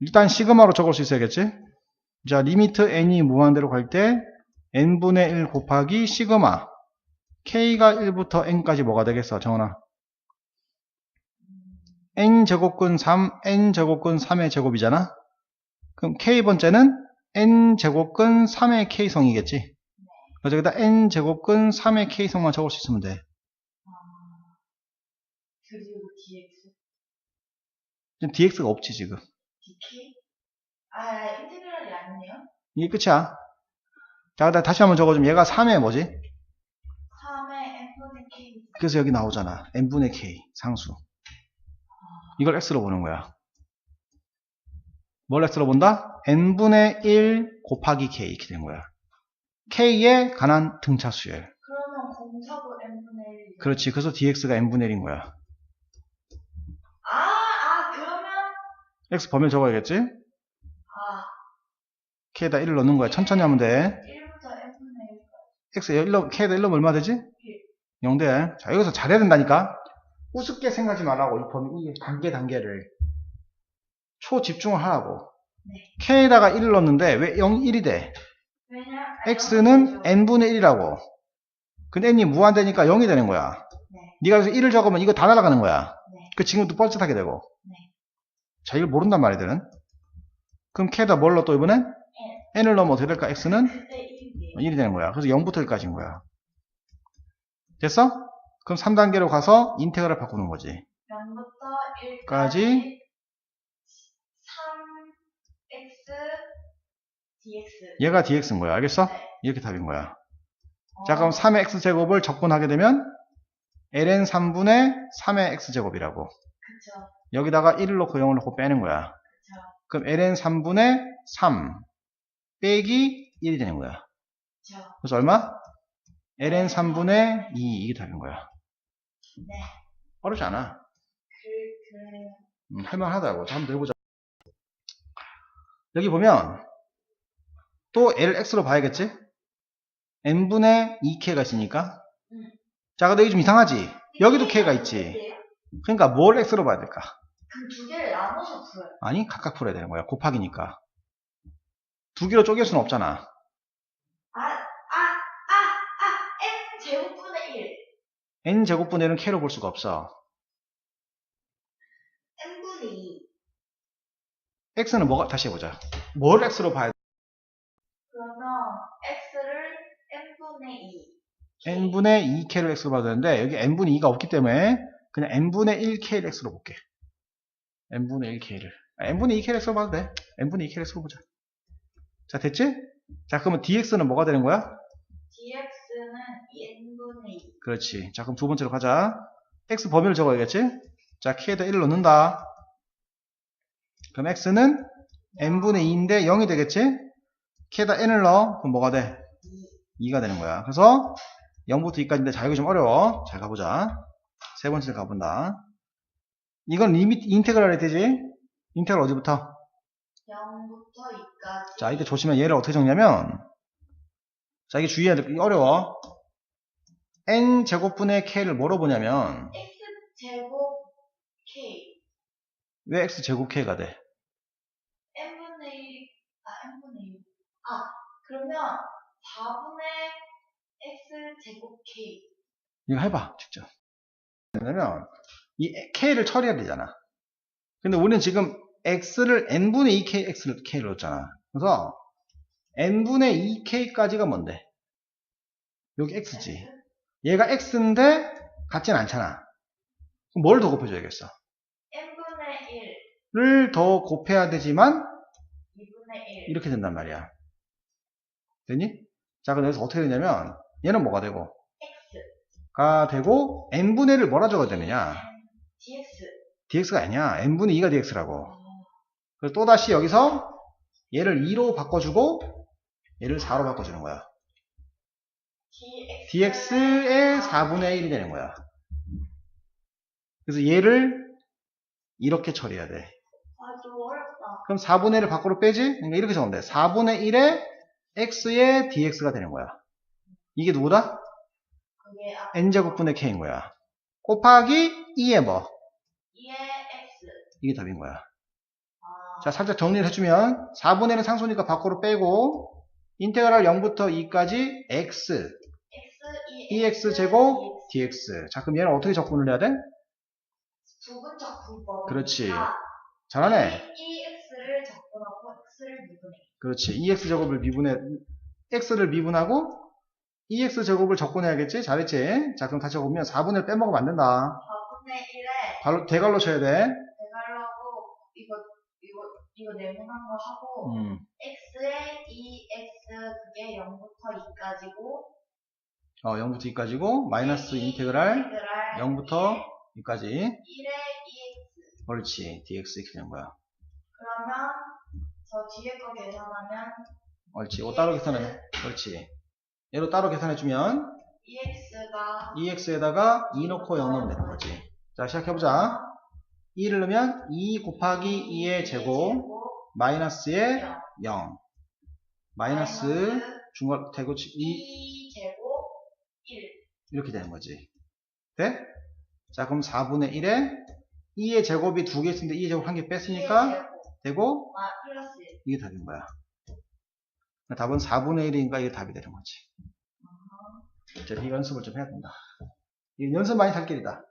일단 시그마로 적을 수 있어야겠지? 자, 리미트 n이 무한대로 갈 때 n분의 1 곱하기 시그마 k가 1부터 n까지 뭐가 되겠어, 정원아? n 제곱근 3, n 제곱근 3의 제곱이잖아? 그럼 k번째는 n 제곱근 3의 k성이겠지? 그래서 여기다 n 제곱근 3의 k성만 적을 수 있으면 돼. 그리고 dx, 지금 dx가 없지, 지금. 아, 인테그랄이 아니네요. 이게 끝이야. 자, 그다음 다시 한번 적어주면 얘가 3의 뭐지? 3의 n분의 k. 그래서 여기 나오잖아. n분의 k, 상수. 이걸 x로 보는 거야. 뭘 x로 본다? n분의 1 곱하기 k 이렇게 된 거야. k에 관한 등차수열. 그러면 공차고 n분의 1. 그렇지. 그래서 dx가 n분의 1인 거야. 아, 아, 그러면, x 범위를 적어야겠지? 아, k에다 1을 넣는 거야. 천천히 하면 돼. 1부터 n분의 1. x 1 넣, k에다 1 넣으면 얼마 되지? 0대. 자, 여기서 잘해야 된다니까? 우습게 생각하지 말라고, 이 범위, 이 단계, 단계를. 초집중을 하라고. 네. k에다가 1을 넣었는데, 왜 0, 1이 돼? 왜냐? x는 n분의 1이라고. 근데 n이 무한대니까 0이 되는 거야. 네. 네가 여기서 1을 적으면 이거 다 날아가는 거야. 네. 그 지금 도 뻘짓하게 되고. 네. 자, 이걸 모른단 말이들은. 그럼 k에다 뭘 넣어 또 이번엔? n을 넣으면 어떻게 될까? x는 1이에요. 1이 되는 거야. 그래서 0부터 1까지인 거야. 됐어? 그럼 3단계로 가서 인테그랄 바꾸는 거지. 0부터 1까지 까지. 3x dx. 얘가 dx인 거야. 알겠어? 네. 이렇게 답인 거야. 어, 자, 그럼 3의 x제곱을 적분하게 되면 ln 3분의 3의 x제곱이라고. 그쵸. 여기다가 1을 넣고 0을 넣고 빼는 거야. 그럼 ln 3분의 3 빼기 1이 되는 거야. 그래서 얼마? ln 3분의 2 이게 답인 거야. 네. 어렵지 않아. 그, 그래요. 음, 할만하다고. 자, 한번 해보자. 여기 보면 또 LX로 봐야겠지? n분의 2K가 있으니까. 음. 자, 근데 여기 좀 이상하지? 여기도 K가 있지. 그러니까 뭘 X로 봐야 될까? 그럼 두 개를 나눠서 풀어요. 아니, 각각 풀어야 되는 거야. 곱하기니까. 두 개로 쪼갤 수는 없잖아. 아, 아, 아, 아, n 제곱분의 1. n제곱분의 1은 K로 볼 수가 없어. n분의 2. X는 뭐가, 다시 해보자. 뭘 X로 봐야 돼? 그러면 x를 n분의 2. n분의 2K를 X로 봐야 되는데, 여기 n분의 2가 없기 때문에, 그냥 n분의 1K를 X로 볼게. n분의 1K를. n분의 2K를 X로 봐도 돼. n분의 2K를 X로 보자. 자, 됐지? 자, 그러면 dx는 뭐가 되는 거야? dx는 n분의 2. 그렇지. 자, 그럼 두 번째로 가자. x 범위를 적어야겠지? 자, k에다 1을 넣는다. 그럼 x는 n분의 2인데 0이 되겠지? k에다 n을 넣어. 그럼 뭐가 돼? 2. 2가 되는 거야. 그래서 0부터 2까지인데 자, 여기 좀 어려워. 잘 가보자. 세 번째로 가본다. 이건 리미트, 인테그랄이 되지? 인테그랄 어디부터? 0부터 2까지. 자, 이때 조심해. 얘를 어떻게 적냐면, 자, 이게 주의해야 될 게 어려워. n 제곱분의 k를 뭐로 보냐면, x 제곱 k. 왜 x 제곱 k가 돼? n분의 1. 아, n분의 1. 아, 그러면 4분의 x 제곱 k. 이거 해봐, 직접. 왜냐면, 이 k를 처리해야 되잖아. 근데 우리는 지금 x를 n분의 2k, x를 k를 넣었잖아. 그래서, n분의 2k까지가 뭔데? 여기 x지. 얘가 x인데, 같진 않잖아. 그럼 뭘 더 곱해줘야겠어? n분의 1. 를더 곱해야 되지만, 2분의 1. 이렇게 된단 말이야. 됐니? 자, 그럼 여기서 어떻게 되냐면, 얘는 뭐가 되고. 가 되고, n분의 1을 뭐라 적어야 되느냐? dx. dx가 아니야. n분의 2가 dx라고. 어, 그래서 또다시 여기서 얘를 2로 바꿔주고 얘를 4로 바꿔주는 거야. dx. dx의 4분의 1이 되는 거야. 그래서 얘를 이렇게 처리해야 돼. 아, 좀 어렵다. 그럼 4분의 1을 밖으로 빼지? 그러니까 이렇게 적으면 돼. 4분의 1에 x의 dx가 되는 거야. 이게 누구다? N제곱분의 k인 거야. 곱하기 2의 뭐? 2의 x. 이게 답인 거야. 아, 자, 살짝 정리를 해주면 4분의 1은 상수니까 밖으로 빼고 인테그랄 0부터 2까지 x, x, e, 2x 제곱, dx. 자, 그럼 얘는 어떻게 적분을 해야 돼? 부분 적 분법. 그렇지. 잘하네. 이 x를 적분하고 x를 미분해. 그렇지. 2x 제곱을 미분해, x를 미분하고 2x 제곱을 적분해야겠지? 잘했지? 자, 그럼 다시 적으면 4분의 1 빼먹으면 안 된다. 4분의 1에 발로, 대갈로 쳐야 돼. 대괄호하고 이거 이거 이거 네모난 거 하고 음. x에 2x 그게 0부터 2까지고 어, 0부터 2까지고, 마이너스 인테그랄 0부터 2까지. 1에 2x 옳지. dx 이렇게 되는 거야. 그러면 저 뒤에 거 계산하면 옳지. 이거 따로 계산해. 옳지. 얘로 따로 계산해주면 2x가 2x에다가 2 넣고 0 넣으면 되는 거지. 자, 시작해보자. 2를 넣으면 2 곱하기 2의 제곱 마이너스의 0 0 마이너스 중괄 대고치 2 2 제곱 1 이렇게 되는 거지. 돼? 자, 그럼 4분의 1에 2의 제곱이 두 개 있으니까 2의 제곱 한 개 뺐으니까 제곱 되고 1 이게 답인 거야. 답은 4분의 1이니까 이게 답이 되는 거지. 자, 이 연습을 좀 해야 된다. 이 연습 많이 살 길이다.